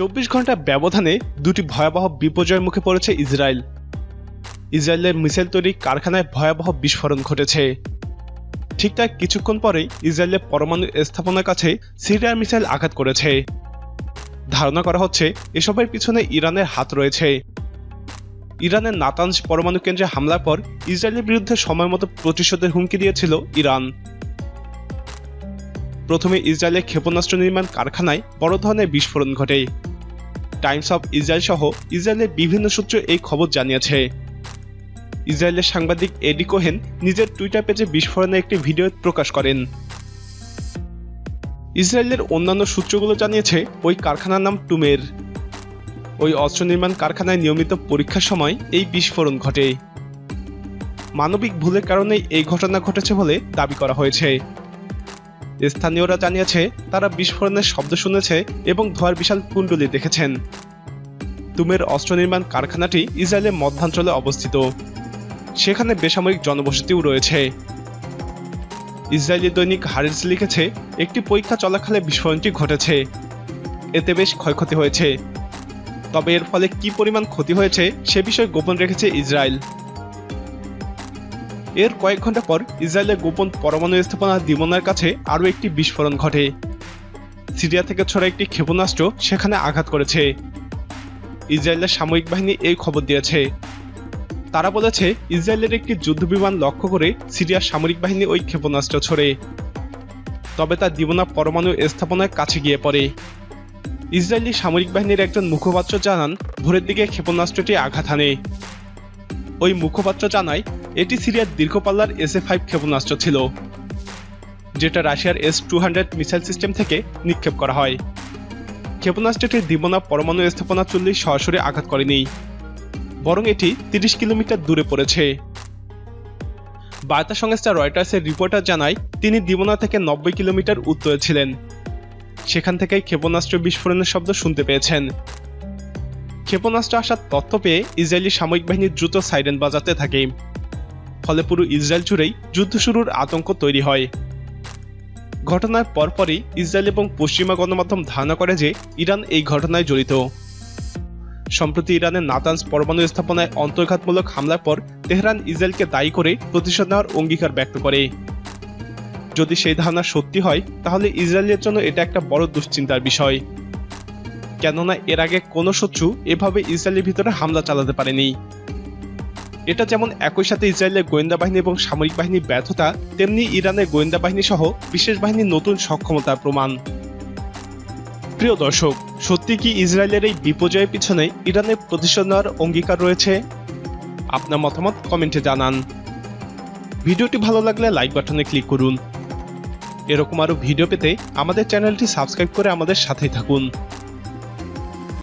চব্বিশ ঘণ্টা ব্যবধানে দুটি ভয়াবহ বিপর্যয়ের মুখে পড়েছে ইসরায়েল। ইসরায়েলের মিসাইল তৈরি কারখানায় ভয়াবহ বিস্ফোরণ ঘটেছে। ঠিক তার কিছুক্ষণ পরেই ইসরায়েলের পরমাণু স্থাপনার কাছে সিরিয়ার মিসাইল আঘাত করেছে। ধারণা করা হচ্ছে এসবের পিছনে ইরানের হাত রয়েছে। ইরানের নাতানজ পরমাণু কেন্দ্রে হামলার পর ইসরায়েলের বিরুদ্ধে সময় মতো প্রতিশোধের হুমকি দিয়েছিল ইরান। প্রথমে ইসরায়েলের ক্ষেপণাস্ত্র নির্মাণ কারখানায় বড় ধরনের বিস্ফোরণ ঘটে। টাইমস অফ ইসরায়েল সহ ইসরায়েলের বিভিন্ন সূত্র এই খবর জানিয়েছে। ইসরায়েলের সাংবাদিক এডি কোহেন নিজের টুইটার পেজে বিস্ফোরণের একটি ভিডিও প্রকাশ করেন। ইসরায়েলের অন্যান্য সূত্রগুলো জানিয়েছে, ওই কারখানার নাম টুমের। ওই অস্ত্র নির্মাণ কারখানায় নিয়মিত পরীক্ষার সময় এই বিস্ফোরণ ঘটে। মানবিক ভুলের কারণে এই ঘটনা ঘটেছে বলে দাবি করা হয়েছে। স্থানীয়রা জানিয়েছে, তারা বিস্ফোরণের শব্দ শুনেছে এবং ধোয়ার বিশাল কুণ্ডলি দেখেছেন। তুমের অস্ত্র নির্মাণ কারখানাটি ইসরায়েলের মধ্যাঞ্চলে অবস্থিত। সেখানে বেসামরিক জনবসতিও রয়েছে। ইসরায়েলি দৈনিক হারিস লিখেছে, একটি পরীক্ষা চলাকালে বিস্ফোরণটি ঘটেছে। এতে বেশ ক্ষয়ক্ষতি হয়েছে। তবে এর ফলে কি পরিমাণ ক্ষতি হয়েছে, সে বিষয়ে গোপন রেখেছে ইসরায়েল। এর কয়েক ঘণ্টা পর ইসরায়েলের গোপন পরমাণু স্থাপনা দিমনার কাছে আরও একটি বিস্ফোরণ ঘটে। সিরিয়া থেকে ছড়া একটি ক্ষেপণাস্ত্র সেখানে আঘাত করেছে। ইসরায়েলের সামরিক বাহিনী এই খবর দিয়েছে। তারা বলেছে, ইসরায়েলের একটি যুদ্ধবিমান লক্ষ্য করে সিরিয়ার সামরিক বাহিনী ওই ক্ষেপণাস্ত্র ছড়ে। তবে তা দিমনা পরমাণু স্থাপনার কাছে গিয়ে পড়ে। ইসরায়েলি সামরিক বাহিনীর একজন মুখপাত্র জানান, ভোরের দিকে ক্ষেপণাস্ত্রটি আঘাত হানে। ওই মুখপাত্র জানায় এটি সিরিয়ার দীর্ঘপাল্লার এস এ ফাইভ ক্ষেপণাস্ত্র ছিল, যেটা রাশিয়ার S two hundred missile system থেকে নিক্ষেপ করা হয়। ক্ষেপণাস্ত্রটি দিবনা পরমাণু স্থাপনা চল্লিশ সরাসরি আঘাত করেনি, বরং এটি তিরিশ কিলোমিটার দূরে পড়েছে। বার্তা সংস্থা রয়টার্সের রিপোর্টার জানায়, তিনি দিবনা থেকে নব্বই কিলোমিটার উত্তরে ছিলেন। সেখান থেকেই ক্ষেপণাস্ত্র বিস্ফোরণের শব্দ শুনতে পেয়েছেন। ক্ষেপণাস্ত্র আসার তথ্য পেয়ে ইসরায়েলি সামরিক বাহিনী দ্রুত সাইরেন বাজাতে থাকে। ফলে পুরো ইসরায়েল জুড়েই যুদ্ধ শুরুর আতঙ্ক তৈরি হয়। ঘটনার পরপরই ইসরায়েল এবং পশ্চিমা গণমাধ্যম ধারণা করে যে ইরান এই ঘটনায় জড়িত। সম্প্রতি ইরানের নাতানস পরমাণু স্থাপনায় অন্তর্ঘাতমূলক হামলার পর তেহরান ইসরায়েলকে দায়ী করে প্রতিশোধ নেওয়ার অঙ্গীকার ব্যক্ত করে। যদি সেই ধারণা সত্যি হয়, তাহলে ইসরায়েলের জন্য এটা একটা বড় দুশ্চিন্তার বিষয়। কেননা এর আগে কোনো শত্রু এভাবে ইসরায়েলের ভিতরে হামলা চালাতে পারেনি। এটা যেমন একই সাথে ইসরায়েলের গোয়েন্দা বাহিনী এবং সামরিক বাহিনীর ব্যর্থতা, তেমনি ইরানের গোয়েন্দা বাহিনী সহ বিশেষ বাহিনীর নতুন সক্ষমতার প্রমাণ। প্রিয় দর্শক, সত্যি কি ইসরায়েলের এই বিপর্যয়ের পিছনে ইরানের প্রতিশোধ নেওয়ার অঙ্গীকার রয়েছে? আপনার মতামত কমেন্টে জানান। ভিডিওটি ভালো লাগলে লাইক বাটনে ক্লিক করুন। এরকম আরও ভিডিও পেতে আমাদের চ্যানেলটি সাবস্ক্রাইব করে আমাদের সাথেই থাকুন।